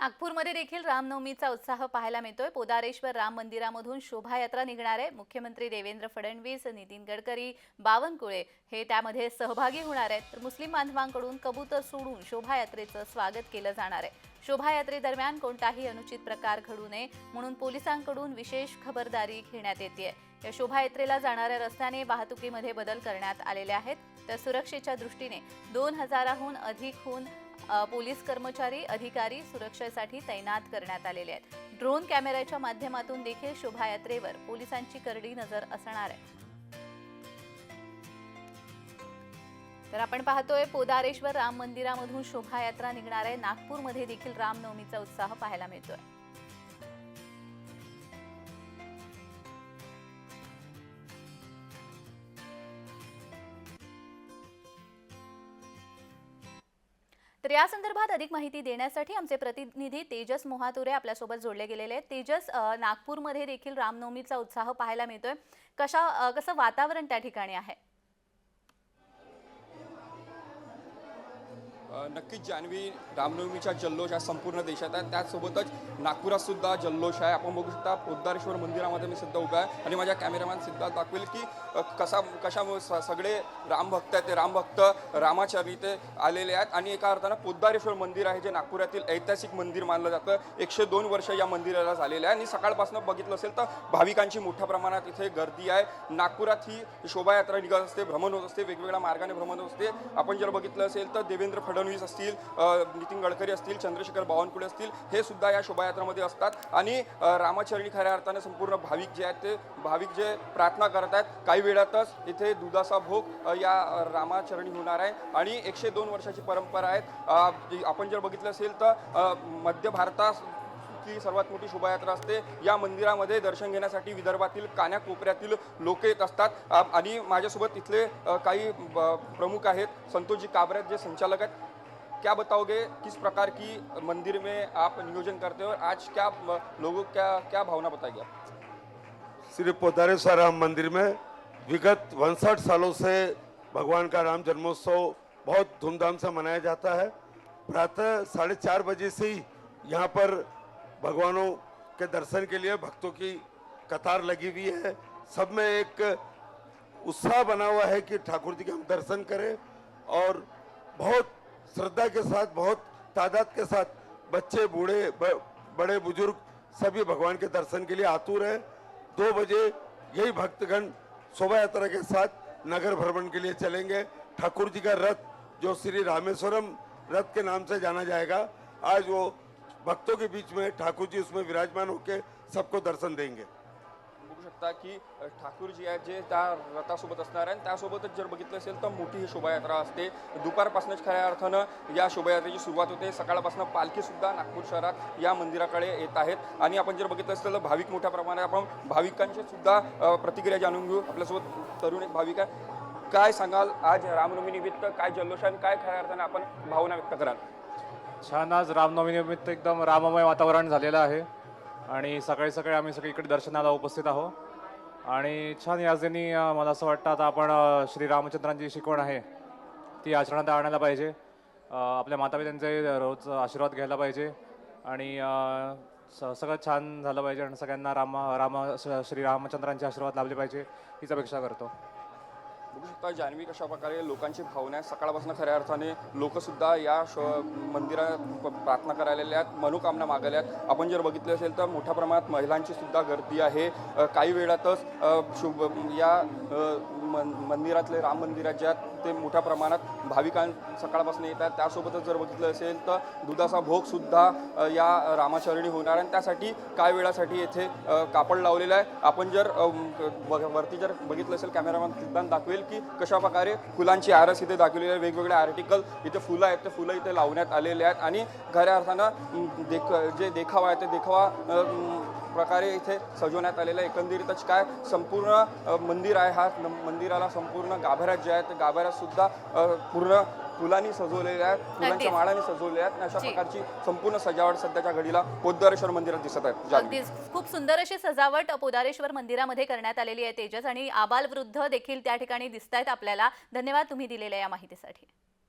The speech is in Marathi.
नागपूरमध्ये देखील रामनवमीचा उत्साह पाहायला मिळतोय. पोदारेश्वर राम मंदिरामधून शोभायात्रा निघणार आहे. मुख्यमंत्री देवेंद्र फडणवीस नितीन गडकरी बावनकुळे हे त्यामध्ये सहभागी होणार आहेत. तर मुस्लिम बांधवांकडून कबूतर सोडून शोभायात्रेचं स्वागत केलं जाणार आहे. शोभायात्रेदरम्यान कोणताही अनुचित प्रकार घडू नये म्हणून पोलिसांकडून विशेष खबरदारी घेण्यात येते या शोभायात्रेला जाणाऱ्या रस्त्याने वाहतुकीमध्ये बदल करण्यात आलेले आहेत. तर सुरक्षेच्या दृष्टीने दोन हजाराहून अधिकहून पोलीस कर्मचारी अधिकारी सुरक्षेसाठी तैनात करण्यात आलेले आहेत. ड्रोन कॅमेऱ्याच्या माध्यमातून देखील शोभायात्रेवर पोलिसांची करडी नजर असणार आहे. तर आपण पाहतोय पोदारेश्वर राम मंदिरामधून शोभायात्रा निघणार आहे. नागपूरमध्ये देखील रामनवमीचा उत्साह पाहायला मिळतोय. तर या संदर्भात अधिक माहिती देण्यासाठी आमचे प्रतिनिधी तेजस मोहातुरे आपल्यासोबत जोडले गेलेले आहेत. तेजस नागपूरमध्ये देखील रामनवमीचा उत्साह पाहायला मिळतोय. कशा कसं वातावरण त्या ठिकाणी आहे? नक्कीच जान्हवी रामनवमीचा जल्लोष हा संपूर्ण देशात आहे. त्याचसोबतच नागपुरात सुद्धा जल्लोष आहे. आपण बघू शकता पोद्दारेश्वर मंदिरामध्ये मी सिद्ध उभा आहे. आणि माझ्या कॅमेरामॅन सुद्धा दाखवेल की कसा कशामुळे स- सगळे रामभक्त आहेत ते रामभक्त रामाचारी ते आलेले आहेत. आणि एका अर्थानं पोद्दारेश्वर मंदिर आहे जे नागपुरातील ऐतिहासिक मंदिर मानलं जातं. एकशे दोन वर्ष या मंदिराला झालेले आहे. आणि सकाळपासून बघितलं असेल तर भाविकांची मोठ्या प्रमाणात इथे गर्दी आहे. नागपुरात ही शोभायात्रा निघत असते भ्रमण होत असते वेगवेगळ्या मार्गाने भ्रमण होत असते. आपण जर बघितलं असेल तर देवेंद्र फडणवीस असतील नितीन गडकरी असतील चंद्रशेखर बावनकुळे असतील हे सुद्धा या शोभायात्रामध्ये असतात. आणि रामाचरणी खऱ्या अर्थाने संपूर्ण भाविक जे आहेत ते भाविक जे प्रार्थना करत आहेत काही वेळातच इथे दुधाचा भोग या रामाचरणी होणार आहे. आणि एकशे दोन वर्षाची परंपरा आहे आपण जर बघितलं असेल तर मध्य भारतात सर्वात मोठी शोभायात्रा असते. या मंदिरामध्ये दर्शन घेण्यासाठी विदर्भातील कान्याकोपऱ्यातील लोक येत असतात. आणि माझ्यासोबत इथले काही ब- प्रमुख आहेत. संतोषजी काबऱ्यात जे संचालक आहेत. क्या बताओगे, किस प्रकार की मंदिर में आप नियोजन करते हो आज क्या लोगों क्या क्या भावना बताइए आप? श्री पोदारेश्वर राम मंदिर में विगत उनसठ सालों से भगवान का राम जन्मोत्सव बहुत धूमधाम से मनाया जाता है। प्रातः साढ़े चार बजे से ही यहाँ पर भगवानों के दर्शन के लिए भक्तों की कतार लगी हुई है। सब में एक उत्साह बना हुआ है कि ठाकुर जी के हम दर्शन करें और बहुत श्रद्धा के साथ, बहुत तादाद के साथ बच्चे, बूढ़े बड़े, बुज़ुर्ग सभी भगवान के दर्शन के लिए आतुर है। दो बजे यही भक्तगण शोभा यात्रा के साथ नगर भ्रमण के लिए चलेंगे। ठाकुर जी का रथ, जो श्री रामेश्वरम रथ के नाम से जाना जाएगा, आज वो भक्तों के बीच में ठाकुर जी उसमें विराजमान होकर सबको दर्शन देंगे। बघू शकता की ठाकूरजी आहेत जे त्या रथासोबत असणार आहे आणि त्यासोबतच जर बघितलं असेल तर मोठी ही शोभायात्रा असते. दुपारपासूनच खऱ्या अर्थानं या शोभायात्रेची सुरुवात होते. सकाळपासून पालखीसुद्धा नागपूर शहरात या मंदिराकडे येत आहेत. आणि आपण जर बघितलं असेल तर भाविक मोठ्या प्रमाणात आपण भाविकांची सुद्धा प्रतिक्रिया जाणून घेऊ. आपल्यासोबत तरुण एक भाविक आहे. काय सांगाल? आज रामनवमीनिमित्त काय जल्लोष आणि काय खऱ्या अर्थानं आपण भावना व्यक्त कराल? छान. आज रामनवमीनिमित्त एकदम राममय वातावरण झालेलं आहे. आणि सकाळी सकाळी आम्ही सगळीकडे इकडे दर्शनाला उपस्थित आहोत. आणि छान याचदिनी मला असं वाटतं आता आपण श्रीरामचंद्रांची शिकवण आहे ती आचरणात आणायला पाहिजे. आपल्या मातापित्यांचे रोज आशीर्वाद घ्यायला पाहिजे. आणि स- सगळं छान झालं पाहिजे आणि सगळ्यांना राम राम श- श्री रामचंद्रांचे आशीर्वाद लाभले पाहिजे हीच अपेक्षा करतो. बघू शकता जान्हवी कशा प्रकारे लोकांची भावना आहे सकाळपासून खऱ्या अर्थाने लोकसुद्धा या श मंदिरात प्रार्थना करायला आहेत मनोकामना मागायला आहेत. आपण जर बघितलं असेल तर मोठ्या प्रमाणात महिलांची सुद्धा गर्दी आहे. काही वेळातच शुभ या मन- मंदिरातले राम मंदिरात ज्या ते मोठ्या प्रमाणात भाविकां सकाळपासून येत आहेत. त्यासोबतच जर बघितलं असेल तर दुधाचा भोगसुद्धा या रामाचरणी होणार आहे. आणि त्यासाठी काय वेळासाठी येथे कापड लावलेलं आहे? आपण जर व- वरती जर बघितलं असेल कॅमेरामॅन सुद्धा दाखवेल की कशा प्रकारे फुलांची आरस इथे दाखवलेली आहे. वेगवेगळे आर्टिकल इथे फुलं आहेत. ते फुलं इथे लावण्यात आलेले आहेत. आणि खऱ्या अर्थानं देख जे देखावा आहे ते देखावा प्रकारे इथे सजवण्यात आलेलं आहे. एकंदरीतच काय संपूर्ण मंदिर आहे हा. मंदिराला संपूर्ण गाभाऱ्यात जे आहे ते गाभाऱ्यात सुद्धा अ, पूर्ण फुलांनी सजवलेल्या आहेत. फुलांच्या. माळाने सजवलेल्या आहेत. अशा. प्रकारची संपूर्ण सजावट सध्याच्या घडीला पोद्दारेश्वर मंदिरात दिसत. अगदीच. खूप सुंदर अशी सजावट पोदारेश्वर मंदिरामध्ये करण्यात आलेली आहे तेजस आणि आबाल वृद्ध देखील त्या ठिकाणी दिसत आहेत आपल्याला. धन्यवाद तुम्ही दिलेल्या या माहितीसाठी.